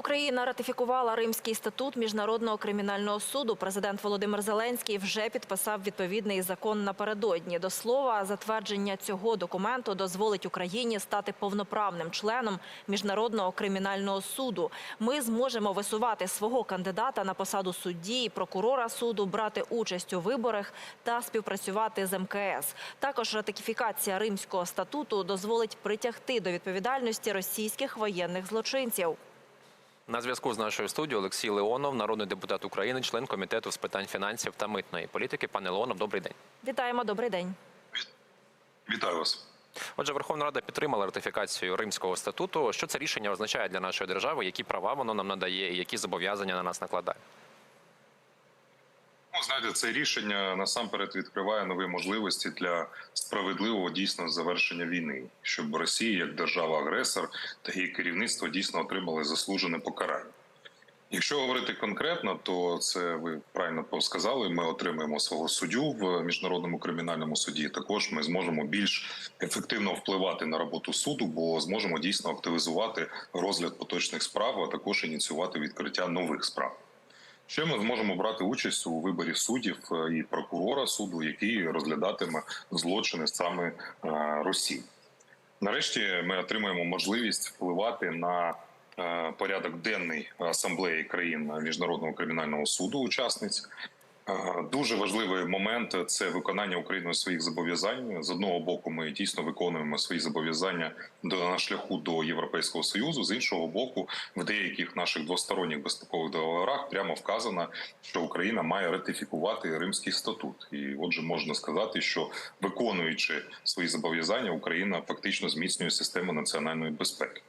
Україна ратифікувала Римський статут міжнародного кримінального суду. Президент Володимир Зеленський вже підписав відповідний закон напередодні. До слова, затвердження цього документу дозволить Україні стати повноправним членом міжнародного кримінального суду. Ми зможемо висувати свого кандидата на посаду судді і прокурора суду, брати участь у виборах та співпрацювати з МКС. Також ратифікація Римського статуту дозволить притягти до відповідальності російських воєнних злочинців. На зв'язку з нашою студією Олексій Леонов, народний депутат України, член комітету з питань фінансів та митної політики. Пане Леонов, добрий день. Вітаємо, добрий день. Вітаю вас. Отже, Верховна Рада підтримала ратифікацію Римського статуту. Що це рішення означає для нашої держави? Які права воно нам надає, і які зобов'язання на нас накладає? Знаєте, це рішення насамперед відкриває нові можливості для справедливого дійсно завершення війни, щоб Росія як держава-агресор та її керівництво дійсно отримали заслужене покарання. Якщо говорити конкретно, то це ви правильно сказали. Ми отримаємо свого суддю в міжнародному кримінальному суді. Також ми зможемо більш ефективно впливати на роботу суду, бо зможемо дійсно активізувати розгляд поточних справ, а також ініціювати відкриття нових справ. Ще ми зможемо брати участь у виборі суддів е, і прокурора суду, який розглядатиме злочини саме е, Росії. Нарешті ми отримаємо можливість впливати на е, порядок денний асамблеї країн міжнародного кримінального суду, учасниць. Е, Дуже важливий момент це виконання Україною своїх зобов'язань. З одного боку, ми дійсно виконуємо свої зобов'язання до на шляху до Європейського союзу. З іншого боку, в деяких наших двосторонніх безпекових договорах прямо вказано, що Україна має ратифікувати Римський статут. І, отже, можна сказати, що виконуючи свої зобов'язання, Україна фактично зміцнює систему національної безпеки.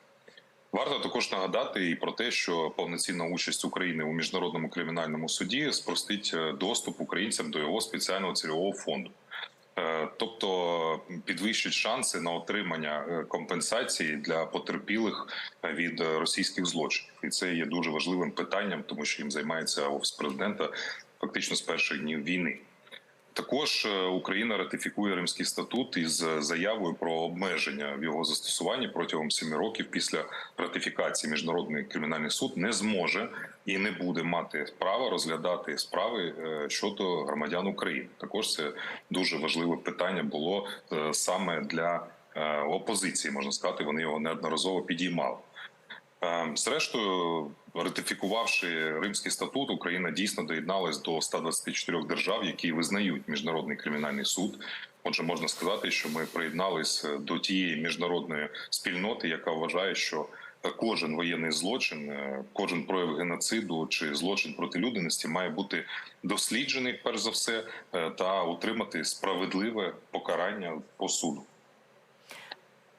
Варто також нагадати і про те, що повноцінна участь України у міжнародному кримінальному суді спростить е, доступ українцям до його спеціального цільового фонду. Е, Тобто підвищить шанси на отримання е, компенсації для потерпілих від російських злочинів, і це є дуже важливим питанням, тому що їм займається офіс президента фактично з перших днів війни. Також е, Україна ратифікує Римський статут із заявою про обмеження в його застосуванні протягом семи років після ратифікації. Міжнародний кримінальний суд не зможе і не буде мати права розглядати справи е, щодо громадян України. Також це дуже важливе питання було е, саме для е, опозиції. Можна сказати, вони його неодноразово підіймали. Е, Зрештою, ратифікувавши Римський статут, Україна дійсно доєдналась до 124 держав, які визнають міжнародний кримінальний суд. Отже, можна сказати, що ми приєднались до тієї міжнародної спільноти, яка вважає, що кожен воєнний злочин, е, кожен прояв геноциду чи злочин проти людяності має бути досліджений перш за все е, та отримати справедливе покарання по суду.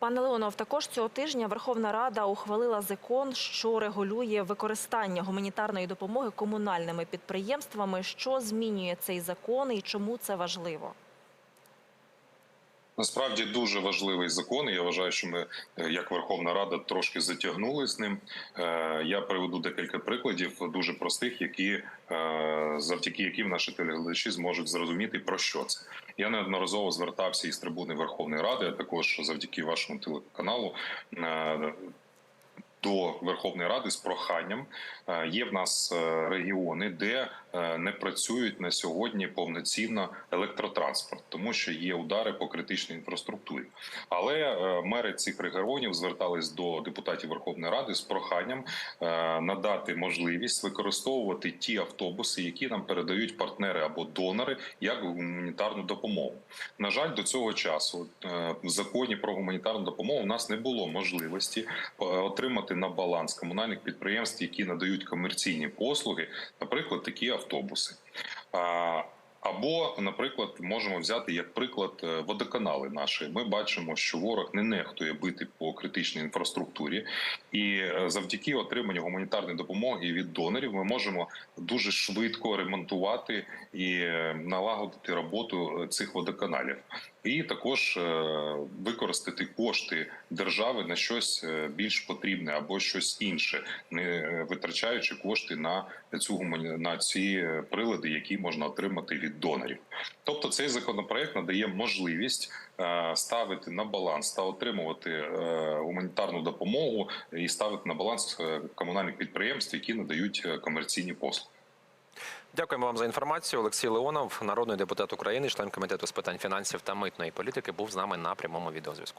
Пане Леонов, також цього тижня Верховна Рада ухвалила закон, що регулює використання гуманітарної допомоги комунальними підприємствами. Що змінює цей закон і чому це важливо? Насправді дуже важливий закон. Я вважаю, що ми, е, як Верховна Рада, трошки затягнули з ним. Е, Я приведу декілька прикладів, дуже простих, які е, завдяки яким наші телеглядачі зможуть зрозуміти про що це. Я неодноразово звертався із трибуни Верховної Ради, а також завдяки вашому телеканалу. До Верховної Ради з проханням Е, є в нас е, регіони, де е, не працюють на сьогодні повноцінно електротранспорт, тому що є удари по критичній інфраструктурі. Але мери цих регіонів звертались до депутатів Верховної Ради з проханням надати можливість використовувати ті автобуси, які нам передають партнери або донори, як гуманітарну допомогу. На жаль, до цього часу в законі про гуманітарну допомогу у нас не було можливості е, отримати на баланс комунальних підприємств, які надають комерційні послуги, наприклад, такі автобуси. Або, наприклад, можемо взяти як приклад е, водоканали наші. Ми бачимо, що ворог не нехтує бити по критичній інфраструктурі, і е, завдяки отриманню гуманітарної допомоги від донорів ми можемо дуже швидко ремонтувати і е, налагодити роботу цих водоканалів. І також е, використати кошти держави на щось е, більш потрібне або щось інше, не е, витрачаючи кошти на цю на ці прилади, які можна отримати від донорів. Тобто, цей законопроект надає можливість ставити на баланс та отримувати гуманітарну допомогу і ставити на баланс комунальних підприємств, які надають комерційні послуги. Дякуємо вам за інформацію. Олексій Леонов, народний депутат України, член комітету з питань фінансів та митної політики, був з нами на прямому відеозв'язку.